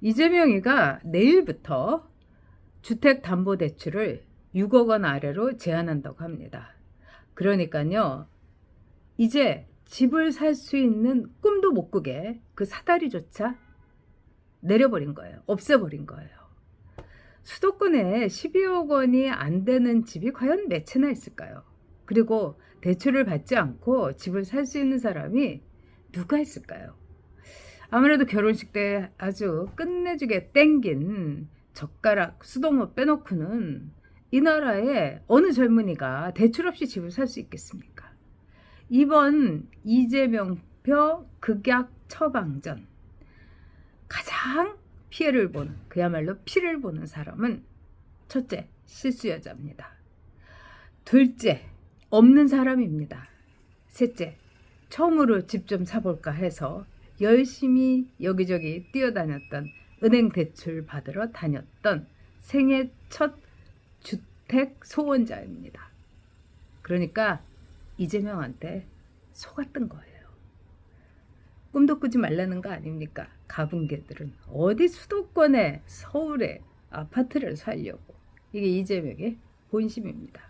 이재명이가 내일부터 주택담보대출을 6억 원 아래로 제한한다고 합니다. 그러니까요, 이제 집을 살 수 있는 꿈도 못 꾸게 그 사다리조차 내려버린 거예요. 없애버린 거예요. 수도권에 12억 원이 안 되는 집이 과연 몇 채나 있을까요? 그리고 대출을 받지 않고 집을 살 수 있는 사람이 누가 있을까요? 아무래도 결혼식 때 아주 끝내주게 땡긴 젓가락 수동호 빼놓고는 이 나라에 어느 젊은이가 대출 없이 집을 살 수 있겠습니까? 이번 이재명 표 극약 처방전 가장 피해를 보는 그야말로 피를 보는 사람은 첫째 실수 여자입니다. 둘째 없는 사람입니다. 셋째 처음으로 집 좀 사볼까 해서 열심히 여기저기 뛰어다녔던 은행 대출 받으러 다녔던 생애 첫 주택 소원자입니다. 그러니까 이재명한테 속았던 거예요. 꿈도 꾸지 말라는 거 아닙니까? 가분개들은 어디 수도권에 서울에 아파트를 살려고 이게 이재명의 본심입니다.